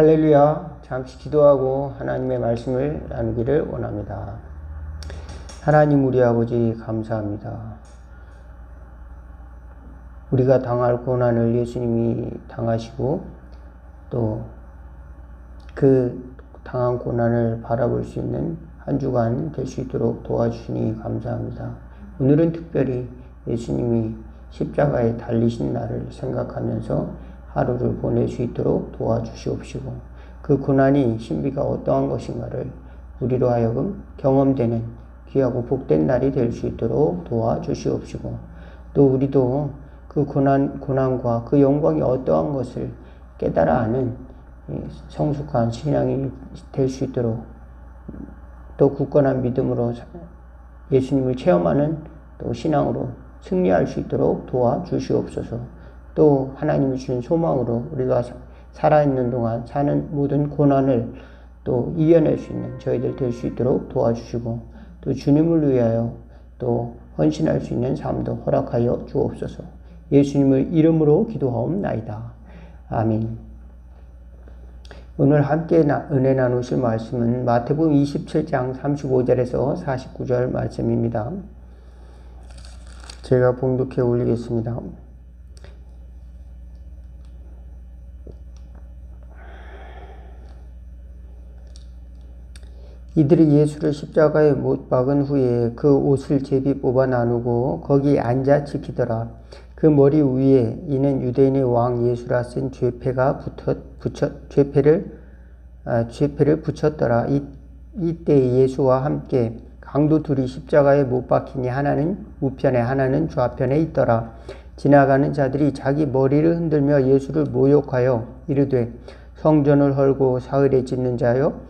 할렐루야. 잠시 기도하고 하나님의 말씀을 나누기를 원합니다. 하나님 우리 아버지 감사합니다. 우리가 당할 고난을 예수님이 당하시고 또 그 당한 고난을 바라볼 수 있는 한 주간 될 수 있도록 도와주시니 감사합니다. 오늘은 특별히 예수님이 십자가에 달리신 날을 생각하면서 하루를 보낼 수 있도록 도와주시옵시고 그 고난이 신비가 어떠한 것인가를 우리로 하여금 경험되는 귀하고 복된 날이 될 수 있도록 도와주시옵시고 또 우리도 그 고난, 고난과 그 영광이 어떠한 것을 깨달아 아는 성숙한 신앙이 될 수 있도록 또 굳건한 믿음으로 예수님을 체험하는 또 신앙으로 승리할 수 있도록 도와주시옵소서. 또 하나님이 주신 소망으로 우리가 살아있는 동안 사는 모든 고난을 또 이겨낼 수 있는 저희들 될 수 있도록 도와주시고 또 주님을 위하여 또 헌신할 수 있는 삶도 허락하여 주옵소서. 예수님을 이름으로 기도하옵나이다. 아멘. 오늘 함께 은혜 나누실 말씀은 마태복음 27장 35절에서 49절 말씀입니다. 제가 봉독해 올리겠습니다. 이들이 예수를 십자가에 못 박은 후에 그 옷을 제비 뽑아 나누고 거기 앉아 지키더라. 그 머리 위에 이는 유대인의 왕 예수라 쓴 죄패가 붙어, 붙여, 죄패를, 아, 죄패를 붙였더라. 이, 이때 예수와 함께 강도 둘이 십자가에 못 박히니 하나는 우편에 하나는 좌편에 있더라. 지나가는 자들이 자기 머리를 흔들며 예수를 모욕하여 이르되 성전을 헐고 사흘에 짓는 자여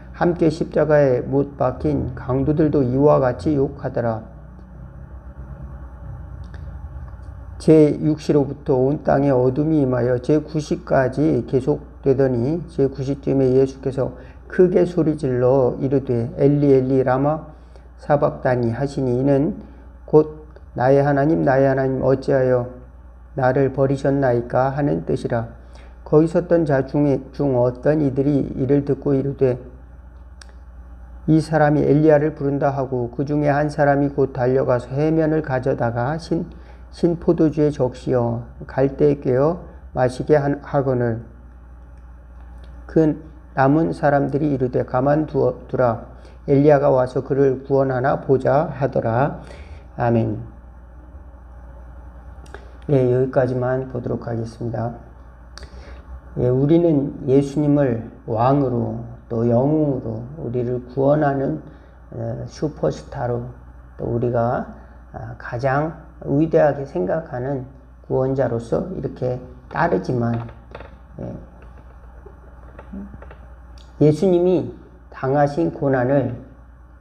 함께 십자가에 못 박힌 강도들도 이와 같이 욕하더라. 제6시로부터 온 땅에 어둠이 임하여 제9시까지 계속되더니 제9시쯤에 예수께서 크게 소리질러 이르되 엘리 엘리 라마 사박다니 하시니 이는 곧 나의 하나님 나의 하나님 어찌하여 나를 버리셨나이까 하는 뜻이라 거기 섰던 자 중에 중 어떤 이들이 이를 듣고 이르되 이 사람이 엘리야를 부른다 하고 그 중에 한 사람이 곧 달려가서 해면을 가져다가 신 신포도주에 적시어 갈대에 꿰어 마시게 하거늘 그 남은 사람들이 이르되 가만두라 엘리야가 와서 그를 구원하나 보자 하더라 아멘. 예, 여기까지만 보도록 하겠습니다. 예, 우리는 예수님을 왕으로 또 영웅으로 우리를 구원하는 어, 슈퍼스타로 또 우리가 아, 가장 위대하게 생각하는 구원자로서 이렇게 따르지만 예. 수님이 당하신 고난을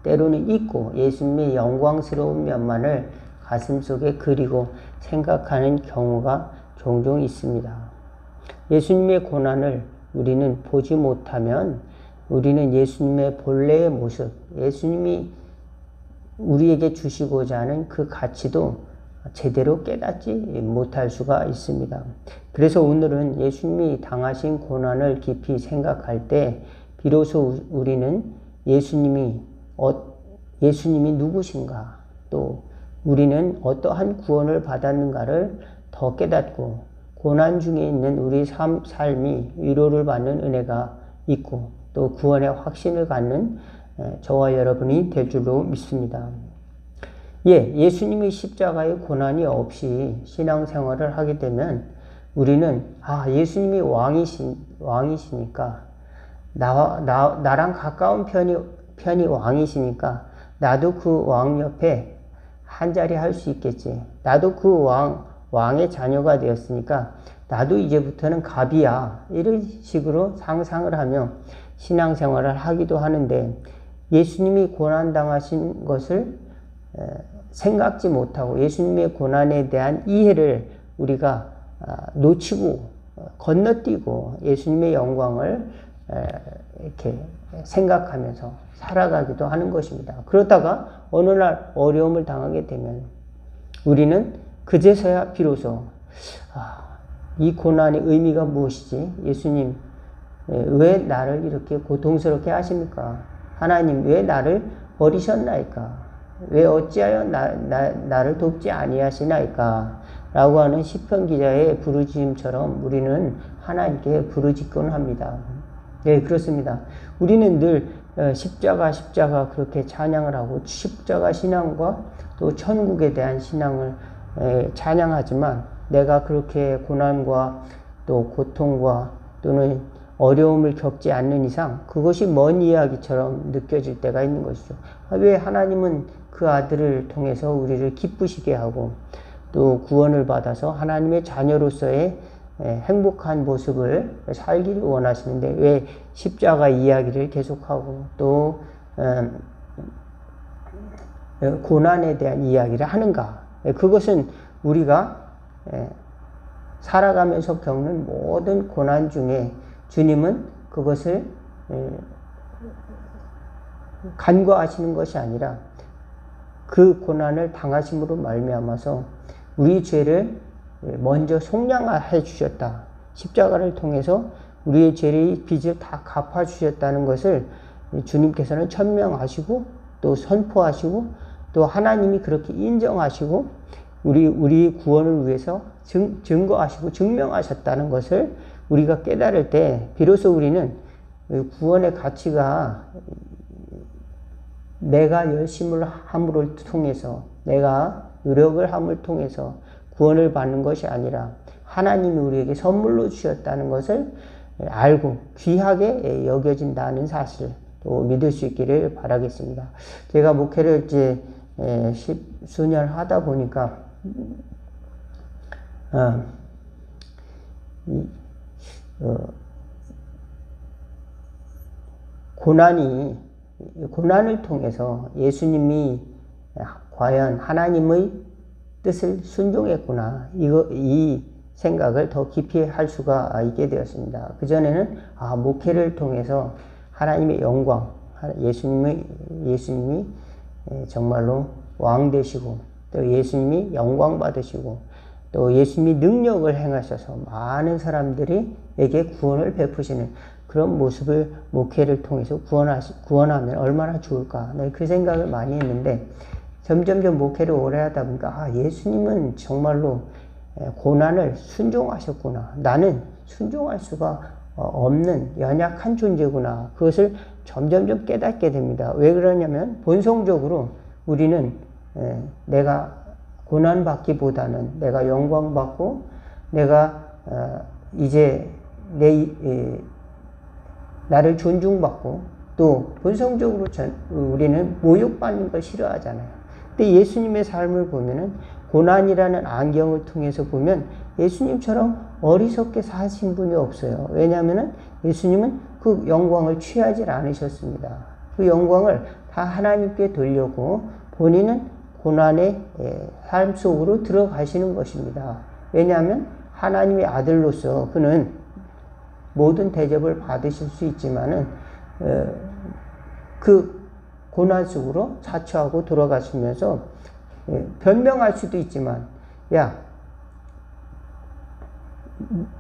때로는 잊고 예수님의 영광스러운 면만을 가슴속에 그리고 생각하는 경우가 종종 있습니다. 예수님의 고난을 우리는 보지 못하면 우리는 예수님의 본래의 모습, 예수님이 우리에게 주시고자 하는 그 가치도 제대로 깨닫지 못할 수가 있습니다. 그래서 오늘은 예수님이 당하신 고난을 깊이 생각할 때 비로소 우리는 예수님이 어, 예수님이 누구신가 또 우리는 어떠한 구원을 받았는가를 더 깨닫고 고난 중에 있는 우리 삶, 삶이 위로를 받는 은혜가 있고 또 구원의 확신을 갖는 저와 여러분이 될 줄로 믿습니다. 예, 예수님의 십자가의 고난이 없이 신앙생활을 하게 되면 우리는 아 예수님이 왕이시 왕이시니까 나와 나 나랑 가까운 편이 편이 왕이시니까 나도 그 왕 옆에 한 자리 할 수 있겠지. 나도 그 왕 왕의 자녀가 되었으니까 나도 이제부터는 갑이야. 이런 식으로 상상을 하며 신앙생활을 하기도 하는데 예수님이 고난당하신 것을 생각지 못하고 예수님의 고난에 대한 이해를 우리가 아, 놓치고 어, 건너뛰고 예수님의 영광을 이렇게 생각하면서 살아가기도 하는 것입니다. 그러다가 어느 날 어려움을 당하게 되면 우리는 그제서야 비로소 아, 이 고난의 의미가 무엇이지? 예수님 왜 나를 이렇게 고통스럽게 하십니까? 하나님 왜 나를 버리셨나이까? 왜 어찌하여 나, 나, 나를 돕지 아니하시나이까? 라고 하는 시편 기자의 부르짖음처럼 우리는 하나님께 부르짖곤 합니다. 네, 그렇습니다. 우리는 늘 어, 십자가, 십자가 그렇게 찬양을 하고 십자가 신앙과 또 천국에 대한 신앙을 찬양하지만 내가 그렇게 고난과 또 고통과 또는 어려움을 겪지 않는 이상 그것이 먼 이야기처럼 느껴질 때가 있는 것이죠. 왜 하나님은 그 아들을 통해서 우리를 기쁘시게 하고 또 구원을 받아서 하나님의 자녀로서의 행복한 모습을 살기를 원하시는데 왜 십자가 이야기를 계속하고 또 음, 고난에 대한 이야기를 하는가? 그것은 우리가 살아가면서 겪는 모든 고난 중에 주님은 그것을 간과하시는 것이 아니라 그 고난을 당하심으로 말미암아서 우리 죄를 먼저 속량해 주셨다. 십자가를 통해서 우리의 죄의 빚을 다 갚아 주셨다는 것을 주님께서는 천명하시고 또 선포하시고 또 하나님이 그렇게 인정하시고 우리 우리 구원을 위해서 증, 증거하시고 증명하셨다는 것을 우리가 깨달을 때 비로소 우리는 구원의 가치가 내가 열심을 함을 통해서 내가 노력을 함을 통해서 구원을 받는 것이 아니라 하나님이 우리에게 선물로 주셨다는 것을 알고 귀하게 여겨진다는 사실 또 믿을 수 있기를 바라겠습니다. 제가 목회를 이제 십수년 하다 보니까 어, 고난이 고난을 통해서 예수님이 과연 하나님의 뜻을 순종했구나 이거 이 생각을 더 깊이 할 수가 있게 되었습니다. 그 전에는 아 목회를 통해서 하나님의 영광, 예수님의 예수님이 정말로 왕 되시고 또 예수님이 영광 받으시고 또 예수님이 능력을 행하셔서 많은 사람들이에게 구원을 베푸시는 그런 모습을 목회를 통해서 구원하시, 구원하면 얼마나 좋을까. 네, 그 생각을 많이 했는데 점점점 목회를 오래 하다 보니까 아, 예수님은 정말로 고난을 순종하셨구나. 나는 순종할 수가 어, 없는 연약한 존재구나. 그것을 점점점 깨닫게 됩니다. 왜 그러냐면 본성적으로 우리는 내가 고난받기보다는 내가 영광받고 내가 어, 이제 내 나를 존중받고 또 본성적으로 우리는 모욕받는 걸 싫어하잖아요. 근데 예수님의 삶을 보면은 고난이라는 안경을 통해서 보면 예수님처럼 어리석게 사신 분이 없어요. 왜냐하면 예수님은 그 영광을 취하지 않으셨습니다. 그 영광을 다 하나님께 돌려고 본인은 고난의 삶 속으로 들어가시는 것입니다. 왜냐하면 하나님의 아들로서 그는 모든 대접을 받으실 수 있지만은 그 고난 속으로 자처하고 돌아가시면서 변명할 수도 있지만 야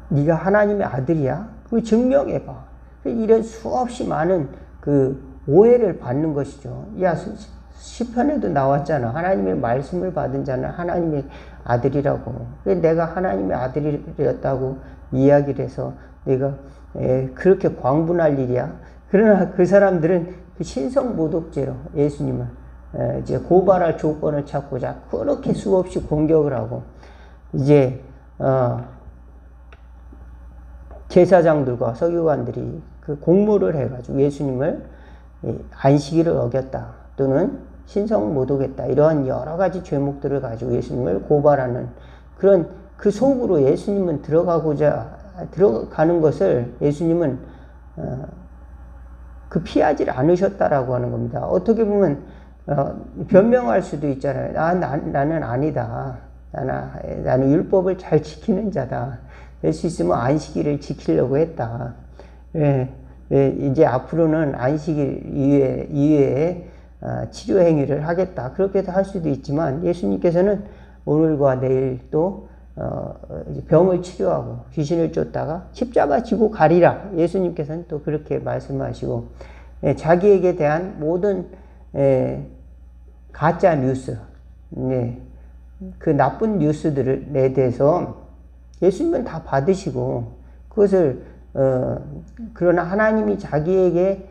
네가 하나님의 아들이야? 그 증명해 봐. 이런 수없이 많은 그 오해를 받는 것이죠. 야 시편에도 나왔잖아. 하나님의 말씀을 받은 자는 하나님의 아들이라고. 내가 하나님의 아들이었다고 이야기를 해서 내가 그렇게 광분할 일이야. 그러나 그 사람들은 그 신성 모독죄로 예수님을 이제 고발할 조건을 찾고자 그렇게 수없이 공격을 하고 이제 어 제사장들과 서기관들이 그 공모를 해가지고 예수님을 안식일을 어겼다 또는 신성 모독했다 이러한 여러 가지 죄목들을 가지고 예수님을 고발하는 그런 그 속으로 예수님은 들어가고자 들어가는 것을 예수님은 어, 그 피하지 않으셨다라고 하는 겁니다. 어떻게 보면 어, 변명할 수도 있잖아요. 아, 나, 나는 아니다. 나는, 나는 율법을 잘 지키는 자다. 될 수 있으면 안식일을 지키려고 했다. 예, 예, 이제 앞으로는 안식일 이외에, 이외에 어, 치료 행위를 하겠다. 그렇게도 할 수도 있지만 예수님께서는 오늘과 내일 또 어, 병을 치료하고 귀신을 쫓다가 십자가 지고 가리라. 예수님께서는 또 그렇게 말씀하시고 예, 자기에게 대한 모든 예, 가짜 뉴스, 네, 그 나쁜 뉴스들에 대해서 예수님은 다 받으시고 그것을 어, 그러나 하나님이 자기에게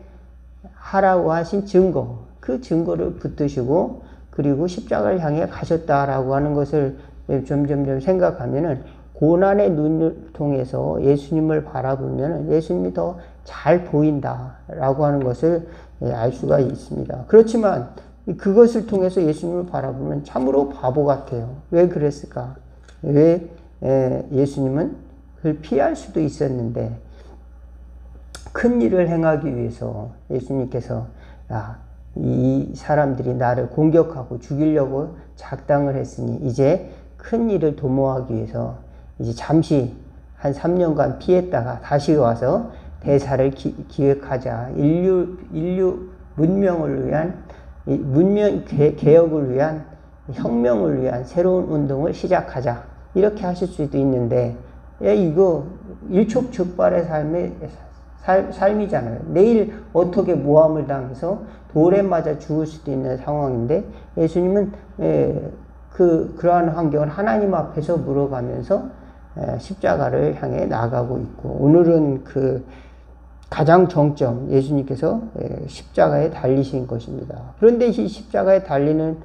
하라고 하신 증거, 그 증거를 붙드시고 그리고 십자가를 향해 가셨다라고 하는 것을 점점점 생각하면은 고난의 눈을 통해서 예수님을 바라보면 예수님이 더 잘 보인다라고 하는 것을 예, 알 수가 있습니다. 그렇지만 그것을 통해서 예수님을 바라보면 참으로 바보 같아요. 왜 그랬을까? 왜 예수님은 그걸 피할 수도 있었는데 큰 일을 행하기 위해서 예수님께서 야, 이 사람들이 나를 공격하고 죽이려고 작당을 했으니 이제 큰 일을 도모하기 위해서 이제 잠시 한 3년간 피했다가 다시 와서 대사를 기, 획하자. 인류 인류 문명을 위한 문명 개혁을 위한 혁명을 위한 새로운 운동을 시작하자. 이렇게 하실 수도 있는데 야 이거 일촉즉발의 삶의 삶, 삶이잖아요. 내일 어떻게 모함을 당해서 돌에 맞아 죽을 수도 있는 상황인데 예수님은 에, 그 그러한 환경을 하나님 앞에서 물어가면서 에, 십자가를 향해 나가고 있고 오늘은 그 가장 정점 예수님께서 십자가에 달리신 것입니다. 그런데 이 십자가에 달리는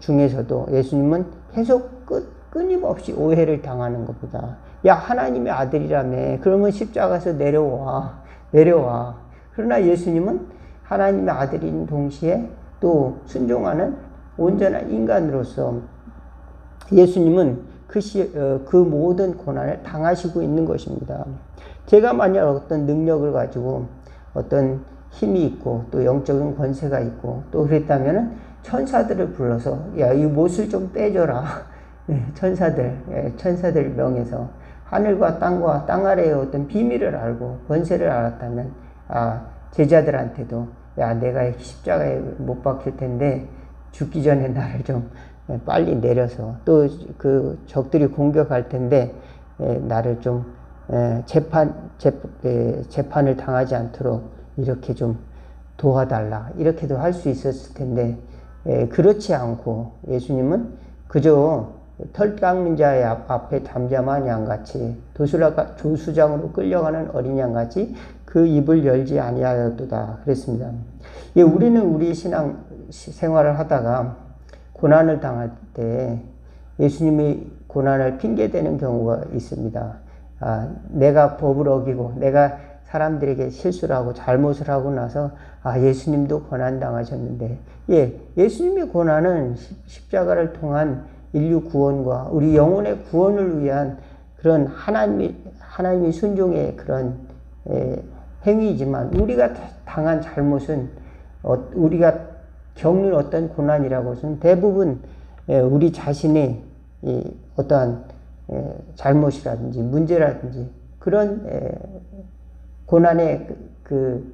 중에서도 예수님은 계속 끝, 끊임없이 오해를 당하는 것보다 야 하나님의 아들이라며. 그러면 십자가에서 내려와. 내려와. 그러나 예수님은 하나님의 아들인 동시에 또 순종하는 온전한 인간으로서 예수님은 그, 시, 어, 그 모든 고난을 당하시고 있는 것입니다. 제가 만약 어떤 능력을 가지고 어떤 힘이 있고 또 영적인 권세가 있고 또 그랬다면은 천사들을 불러서 야 이 못을 좀 떼줘라. 예, 천사들 예, 천사들 명에서 하늘과 땅과 땅 아래의 어떤 비밀을 알고 권세를 알았다면 아 제자들한테도 야 내가 십자가에 못 박힐 텐데 죽기 전에 나를 좀 예, 빨리 내려서 또 그 적들이 공격할 텐데 나를 좀 재판, 재판을 당하지 않도록 이렇게 좀 도와달라. 이렇게도 할 수 있었을 텐데, 그렇지 않고 예수님은 그저 털 깎는 자의 앞에 잠잠한 양같이 도수장으로 끌려가는 어린 양같이 그 입을 열지 아니하였도다 그랬습니다. 예, 우리는 우리 신앙 생활을 하다가 고난을 당할 때 예수님이 고난을 핑계대는 경우가 있습니다. 아, 내가 법을 어기고 내가 사람들에게 실수를 하고 잘못을 하고 나서 아 예수님도 고난 당하셨는데 예 예수님의 고난은 십자가를 통한 인류 구원과 우리 영혼의 구원을 위한 그런 하나님이 하나님의 순종의 그런 에, 행위이지만 우리가 당한 잘못은 어, 우리가 겪는 어떤 고난이라고는 대부분 에, 우리 자신의 이, 어떠한 잘못이라든지 문제라든지 그런 고난의 그,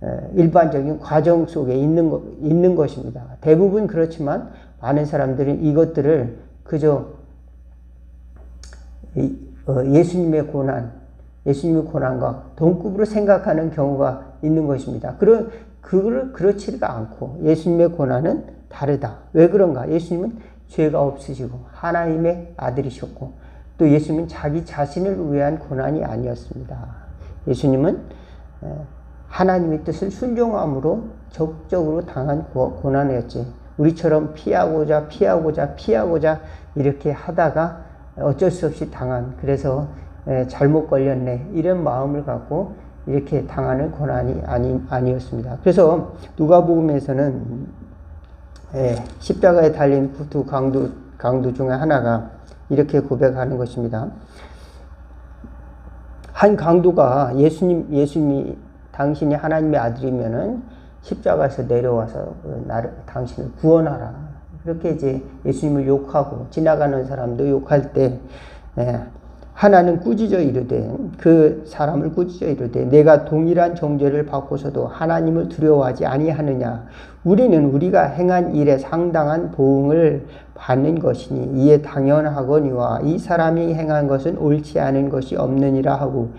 그 일반적인 과정 속에 있는 것, 있는 것입니다. 대부분 그렇지만 많은 사람들은 이것들을 그저 어, 예수님의 고난, 예수님의 고난과 동급으로 생각하는 경우가 있는 것입니다. 그런, 그거를 그렇지가 않고 예수님의 고난은 다르다. 왜 그런가? 예수님은 죄가 없으시고 하나님의 아들이셨고 또 예수님은 자기 자신을 위한 고난이 아니었습니다. 예수님은 하나님의 뜻을 순종함으로 적극적으로 당한 고난이었지. 우리처럼 피하고자 피하고자 피하고자 이렇게 하다가 어쩔 수 없이 당한 그래서 잘못 걸렸네 이런 마음을 갖고 이렇게 당하는 고난이 아니 아니었습니다. 그래서 누가복음에서는 십자가에 달린 두 강도 강도 중에 하나가 이렇게 고백하는 것입니다. 한 강도가 예수님, 예수님이 당신이 하나님의 아들이면은 십자가에서 내려와서 나를, 당신을 구원하라. 그렇게 이제 예수님을 욕하고 지나가는 사람도 욕할 때, 예, 하나는 꾸짖어 이르되 그 사람을 꾸짖어 이르되 내가 동일한 정죄를 받고서도 하나님을 두려워하지 아니하느냐 우리는 우리가 행한 일에 상당한 보응을 받는 것이니 이에 당연하거니와 이 사람이 행한 것은 옳지 않은 것이 없느니라 하고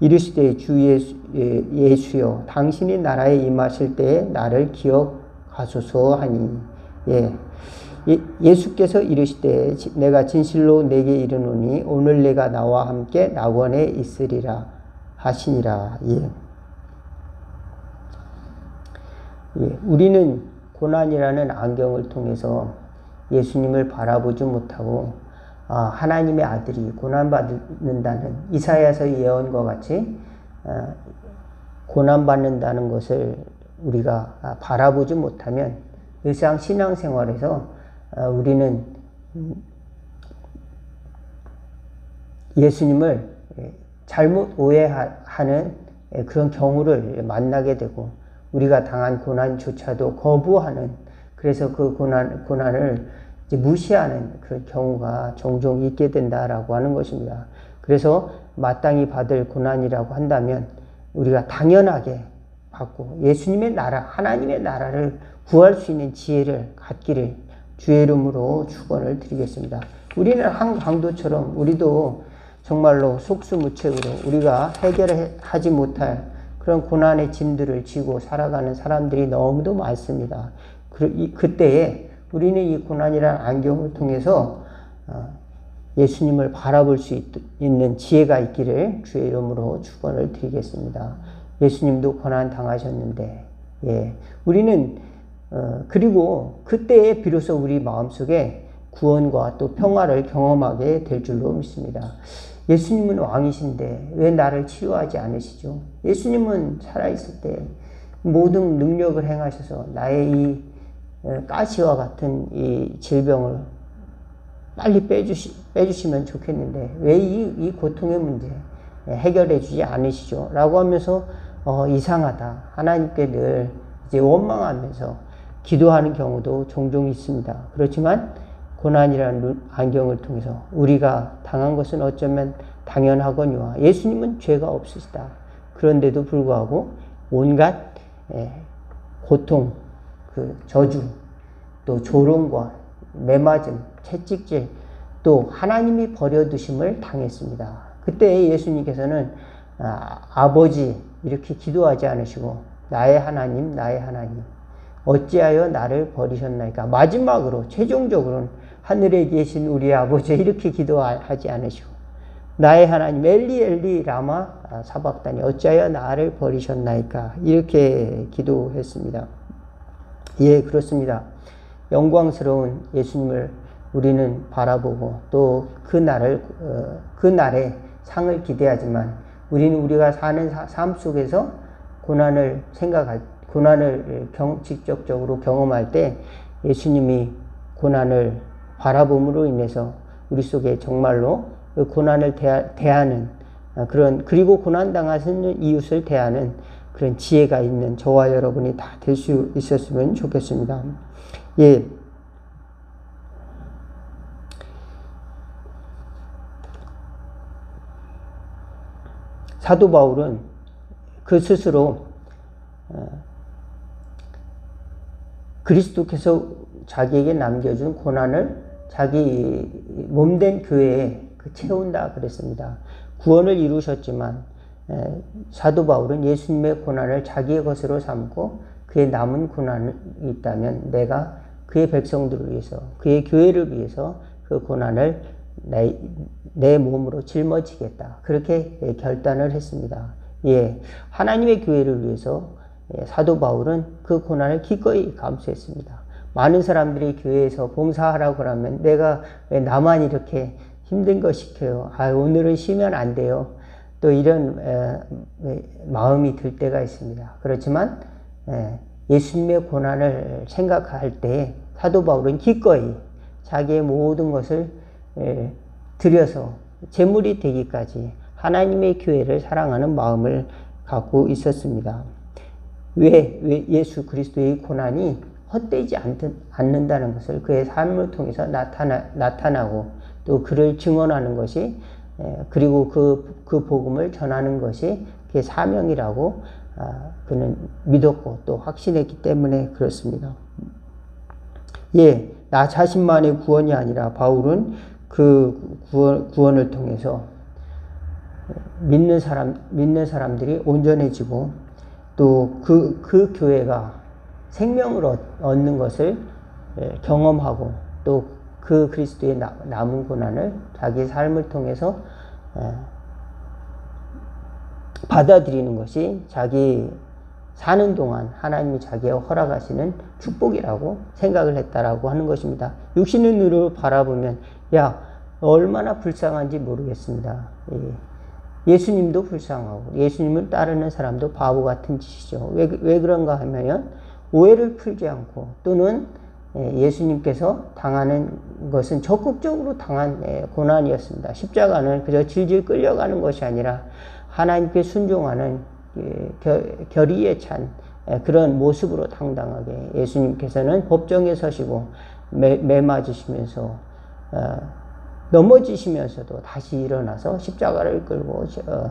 이르시되 주 예수, 예, 여 당신이 나라에 임하실 때에 나를 기억하소서 하니 예. 예, 수께서 이르시되 내가 진실로 내게 이르노니 오늘 내가 나와 함께 낙원에 있으리라 하시니라. 예. 예. 우리는 고난이라는 안경을 통해서 예수님을 바라보지 못하고 아, 하나님의 아들이 고난받는다는 이사야서 예언과 같이 아, 고난받는다는 것을 우리가 바라보지 못하면 일상 신앙생활에서 어, 우리는 예수님을 잘못 오해하는 그런 경우를 만나게 되고 우리가 당한 고난조차도 거부하는 그래서 그 고난 고난을 무시하는 그런 경우가 종종 있게 된다라고 하는 것입니다. 그래서 마땅히 받을 고난이라고 한다면 우리가 당연하게 받고 예수님의 나라, 하나님의 나라를 구할 수 있는 지혜를 갖기를 주의 이름으로 축원을 드리겠습니다. 우리는 한 강도처럼 우리도 정말로 속수무책으로 우리가 해결하지 못할 그런 고난의 짐들을 지고 살아가는 사람들이 너무도 많습니다. 그, 그때에 우리는 이 고난이라는 안경을 통해서 어, 예수님을 바라볼 수 있, 는 지혜가 있기를 주의 이름으로 축원을 드리겠습니다. 예수님도 고난 당하셨는데, 예, 우리는 어, 그리고 그때에 비로소 우리 마음속에 구원과 또 평화를 경험하게 될 줄로 믿습니다. 예수님은 왕이신데 왜 나를 치유하지 않으시죠? 예수님은 살아있을 때 모든 능력을 행하셔서 나의 이 어, 가시와 같은 이 질병을 빨리 빼주시, 빼주시면 좋겠는데 왜 이 이 고통의 문제 해결해 주지 않으시죠? 라고 하면서 어, 이상하다. 하나님께 늘 이제 원망하면서 기도하는 경우도 종종 있습니다. 그렇지만 고난이라는 안경을 통해서 우리가 당한 것은 어쩌면 당연하거니와 예수님은 죄가 없으시다. 그런데도 불구하고 온갖 예, 고통, 그 저주, 또 조롱과 매맞음, 채찍질, 또 하나님이 버려두심을 당했습니다. 그때 예수님께서는 아, 버지 이렇게 기도하지 않으시고 나의 하나님, 나의 하나님 어찌하여 나를 버리셨나이까? 마지막으로 최종적으로는 하늘에 계신 우리 아버지 이렇게 기도하지 않으시고 나의 하나님 엘리 엘리 라마 사박다니 어찌하여 나를 버리셨나이까? 이렇게 기도했습니다. 예, 그렇습니다. 영광스러운 예수님을 우리는 바라보고 또 그 날을 어, 그 날에 상을 기대하지만 우리는 우리가 사는 삶 속에서 고난을 생각할 고난을 경, 직접적으로 경험할 때 예수님이 고난을 바라봄으로 인해서 우리 속에 정말로 그 고난을 대하, 는 그런 그리고 고난 당하는 이웃을 대하는 그런 지혜가 있는 저와 여러분이 다 될 수 있었으면 좋겠습니다. 예. 사도 바울은 그 스스로 어, 그리스도께서 자기에게 남겨준 고난을 자기 몸된 교회에 그 채운다 그랬습니다. 구원을 이루셨지만 사도 바울은 예수님의 고난을 자기의 것으로 삼고 그의 남은 고난이 있다면 내가 그의 백성들을 위해서 그의 교회를 위해서 그 고난을 내, 내 몸으로 짊어지겠다. 그렇게 결단을 했습니다. 예, 하나님의 교회를 위해서 예, 사도 바울은 그 고난을 기꺼이 감수했습니다. 많은 사람들이 교회에서 봉사하라고 하면 내가 왜 나만 이렇게 힘든 거 시켜요? 아, 오늘은 쉬면 안 돼요. 또 이런 에, 마음이 들 때가 있습니다. 그렇지만 에, 예수님의 고난을 생각할 때 사도 바울은 기꺼이 자기의 모든 것을 에, 드려서 제물이 되기까지 하나님의 교회를 사랑하는 마음을 갖고 있었습니다. 왜, 왜 예수 그리스도의 고난이 헛되지 않는 다는 것을 그의 삶을 통해서 나타나, 나타나고 또 그를 증언하는 것이 그리고 그, 그 복음을 전하는 것이 그의 사명이라고 아, 그는 믿었고 또 확신했기 때문에 그렇습니다. 예, 나 자신만의 구원이 아니라 바울은 그 구원, 구원을 통해서 믿는 사람, 믿는 사람들이 온전해지고 또 그, 그 교회가 생명을 얻는 것을 경험하고 또 그 그리스도의 남은 고난을 자기 삶을 통해서 받아들이는 것이 자기 사는 동안 하나님이 자기가 허락하시는 축복이라고 생각을 했다라고 하는 것입니다. 육신의 눈으로 바라보면 야 얼마나 불쌍한지 모르겠습니다. 예. 수님도 불쌍하고 예수님을 따르는 사람도 바보 같은 짓이죠. 왜, 왜 그런가 하면 오해를 풀지 않고 또는 예, 예수님께서 당하는 것은 적극적으로 당한 예, 고난이었습니다. 십자가는 그저 질질 끌려가는 것이 아니라 하나님께 순종하는 결의에 찬 그런 모습으로 당당하게 예수님께서는 법정에 서시고 매, 매 맞으시면서 어, 넘어지시면서도 다시 일어나서 십자가를 끌고 어,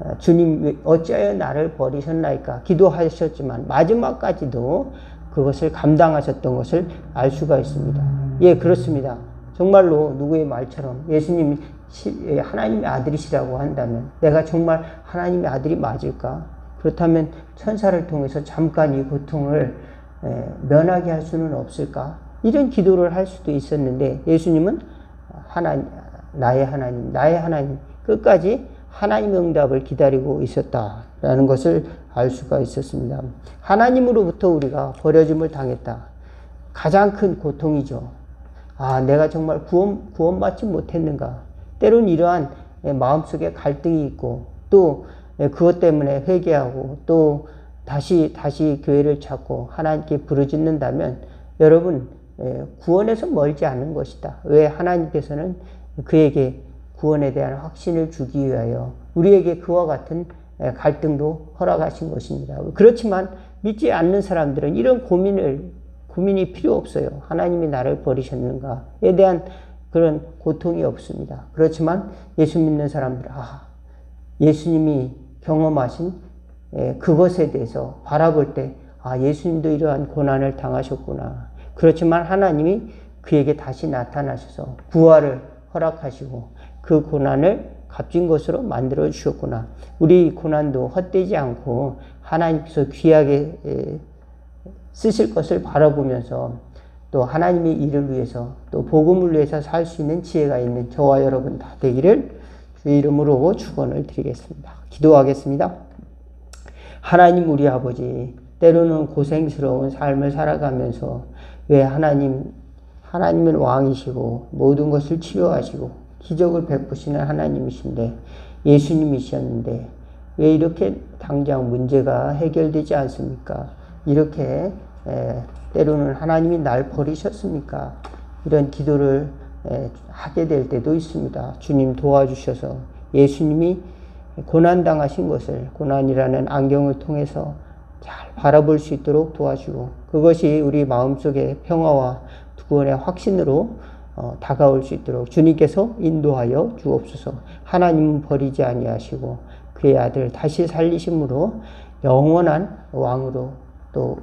어, 주님 어찌하여 나를 버리셨나이까 기도하셨지만 마지막까지도 그것을 감당하셨던 것을 알 수가 있습니다. 예, 그렇습니다. 정말로 누구의 말처럼 예수님이 예, 하나님의 아들이시라고 한다면 내가 정말 하나님의 아들이 맞을까? 그렇다면 천사를 통해서 잠깐 이 고통을 예, 면하게 할 수는 없을까? 이런 기도를 할 수도 있었는데 예수님은 하나님, 나의 하나님, 나의 하나님 끝까지 하나님의 응답을 기다리고 있었다라는 것을 알 수가 있었습니다. 하나님으로부터 우리가 버려짐을 당했다. 가장 큰 고통이죠. 아, 내가 정말 구원, 구원받지 못했는가? 때론 이러한 마음속에 갈등이 있고 또 그것 때문에 회개하고 또 다시 다시 교회를 찾고 하나님께 부르짖는다면 여러분 구원에서 멀지 않은 것이다. 왜 하나님께서는 그에게 구원에 대한 확신을 주기 위하여 우리에게 그와 같은 갈등도 허락하신 것입니다. 그렇지만 믿지 않는 사람들은 이런 고민을 고민이 필요 없어요. 하나님이 나를 버리셨는가에 대한 그런 고통이 없습니다. 그렇지만 예수 믿는 사람들, 아, 예수님이 경험하신 예, 그것에 대해서 바라볼 때, 아, 예수님도 이러한 고난을 당하셨구나. 그렇지만 하나님이 그에게 다시 나타나셔서 부활을 허락하시고 그 고난을 값진 것으로 만들어 주셨구나. 우리 고난도 헛되지 않고 하나님께서 귀하게 예, 쓰실 것을 바라보면서 또 하나님의 일을 위해서 또 복음을 위해서 살 수 있는 지혜가 있는 저와 여러분 다 되기를 주의 이름으로 축원을 드리겠습니다. 기도하겠습니다. 하나님 우리 아버지 때로는 고생스러운 삶을 살아가면서 왜 하나님 하나님은 왕이시고 모든 것을 치료하시고 기적을 베푸시는 하나님이신데 예수님이셨는데 왜 이렇게 당장 문제가 해결되지 않습니까? 이렇게 때로는 하나님이 날 버리셨습니까? 이런 기도를 하게 될 때도 있습니다. 주님 도와주셔서 예수님이 고난당하신 것을 고난이라는 안경을 통해서 잘 바라볼 수 있도록 도와주고 그것이 우리 마음속의 평화와 구원의 확신으로 어, 다가올 수 있도록 주님께서 인도하여 주옵소서. 하나님은 버리지 아니하시고 그의 아들 다시 살리심으로 영원한 왕으로 또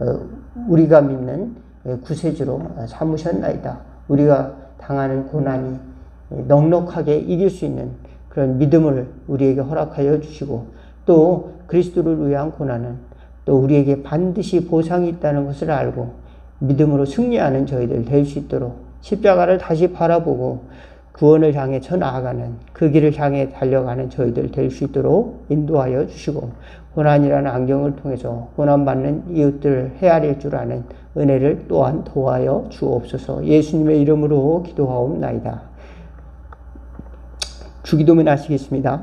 어, 우리가 믿는 구세주로 삼으셨나이다. 우리가 당하는 고난이 넉넉하게 이길 수 있는 그런 믿음을 우리에게 허락하여 주시고 또 그리스도를 위한 고난은 또 우리에게 반드시 보상이 있다는 것을 알고 믿음으로 승리하는 저희들 될 수 있도록 십자가를 다시 바라보고 구원을 향해 쳐 나아가는 그 길을 향해 달려가는 저희들 될 수 있도록 인도하여 주시고 고난이라는 안경을 통해서 고난받는 이웃들을 헤아릴 줄 아는 은혜를 또한 도하여 주옵소서 예수님의 이름으로 기도하옵나이다. 주기도문 하시겠습니다.